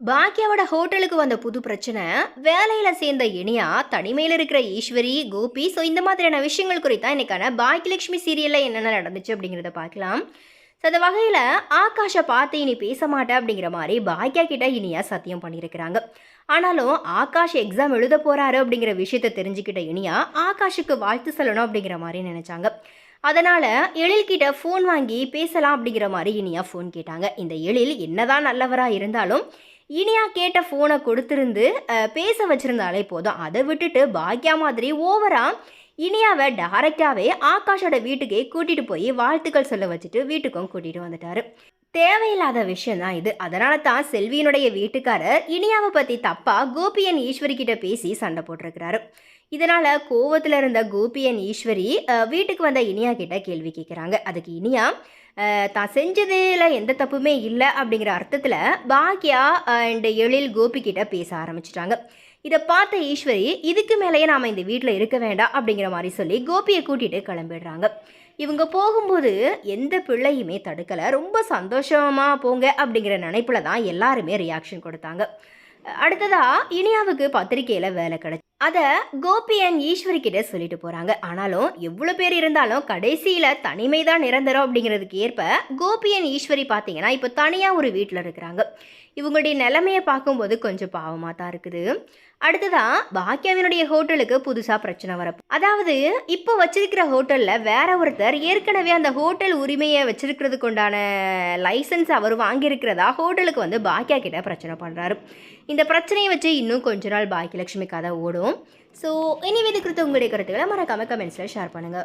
பாக்கியாவோட ஹோட்டலுக்கு வந்த புது பிரச்சனை வேலையில சேர்ந்த இனியா தனிமையில் இருக்கிற ஈஸ்வரி கோபி ஸோ இந்த மாதிரியான விஷயங்கள் குறித்தான் இன்னைக்கான பாக்கியலட்சுமி சீரியல்ல என்னென்ன நடந்துச்சு அப்படிங்கிறத பார்க்கலாம். ஸோ அந்த வகையில் ஆகாஷை பார்த்து இனி பேச மாட்டேன் அப்படிங்கிற மாதிரி பாக்கியா கிட்ட இனியா சத்தியம் பண்ணியிருக்கிறாங்க. ஆனாலும் ஆகாஷ் எக்ஸாம் எழுத போறாரு அப்படிங்கிற விஷயத்த தெரிஞ்சுக்கிட்ட இனியா ஆகாஷுக்கு வாழ்த்து சொல்லணும் அப்படிங்கிற மாதிரி நினைச்சாங்க. அதனால் எழில்கிட்ட ஃபோன் வாங்கி பேசலாம் அப்படிங்கிற மாதிரி இனியா ஃபோன் கேட்டாங்க. இந்த எழில் என்னதான் நல்லவராக இருந்தாலும் இனியா கேட்ட ஃபோனை கொடுத்துருந்து பேச வச்சுருந்தாலே போதும். அதை விட்டுட்டு பாக்யா மாதிரி ஓவராக இனியாவை டைரெக்டாகவே ஆகாஷோட வீட்டுக்கே கூட்டிகிட்டு போய் வாழ்த்துக்கள் சொல்ல வச்சுட்டு வீட்டுக்கும் கூட்டிகிட்டு வந்துட்டாரு. தேவையில்லாத விஷயம் தான் இது. அதனால தான் செல்வியினுடைய வீட்டுக்காரர் இனியாவை பற்றி தப்பா கோபியன் ஈஸ்வரி கிட்ட பேசி சண்டை போட்டிருக்கிறாரு. இதனால கோவத்தில் இருந்த கோபியன் ஈஸ்வரி வீட்டுக்கு வந்த இனியா கிட்ட கேள்வி கேட்குறாங்க அதுக்கு இனியா தான் செஞ்சதுல எந்த தப்புமே இல்லை அப்படிங்கிற அர்த்தத்தில் பாக்யா அண்ட் எழில் கோபி கிட்ட பேச ஆரம்பிச்சிட்டாங்க. இதை பார்த்த ஈஸ்வரி இதுக்கு மேலேயே நாம் இந்த வீட்டில் இருக்க வேண்டாம் அப்படிங்கிற மாதிரி சொல்லி கோபியை கூட்டிகிட்டு கிளம்பிடுறாங்க. இவங்க போகும்போது எந்த பிள்ளையுமே தடுக்கலை. ரொம்ப சந்தோஷமாக போங்க அப்படிங்கிற நினைப்பில் தான் எல்லாருமே ரியாக்ஷன் கொடுத்தாங்க. அடுத்ததாக இனியாவுக்கு பத்திரிகையில் வேலை கிடச்சி அதை கோபி அண்ட் ஈஸ்வரி கிட்ட சொல்லிட்டு போகிறாங்க ஆனாலும் எவ்வளோ பேர் இருந்தாலும் கடைசியில் தனிமை தான் நிரந்தரம் அப்படிங்கிறதுக்கு ஏற்ப கோபி அண்ட் ஈஸ்வரி பார்த்தீங்கன்னா இப்போ தனியாக ஒரு வீட்டில் இருக்கிறாங்க. இவங்களுடைய நிலைமையை பார்க்கும்போது கொஞ்சம் பாவமாக தான் இருக்குது. அடுத்ததான் பாக்கியாவினுடைய ஹோட்டலுக்கு புதுசாக பிரச்சனை வரப்போ அதாவது இப்போ வச்சிருக்கிற ஹோட்டலில் வேற ஒருத்தர் ஏற்கனவே அந்த ஹோட்டல் உரிமையை வச்சிருக்கிறதுக்கு உண்டான லைசன்ஸ் அவர் வாங்கியிருக்கிறதா ஹோட்டலுக்கு வந்து பாக்கியா கிட்ட பிரச்சனை பண்ணுறாரு இந்த பிரச்சனையை வச்சு இன்னும் கொஞ்ச நாள் பாக்கியலட்சுமி கதை ஓடும். ஸோ இனி இது குறித்து உங்களுடைய கருத்துக்களை மறக்காமல் கமெண்ட்ஸில் ஷேர் பண்ணுங்கள்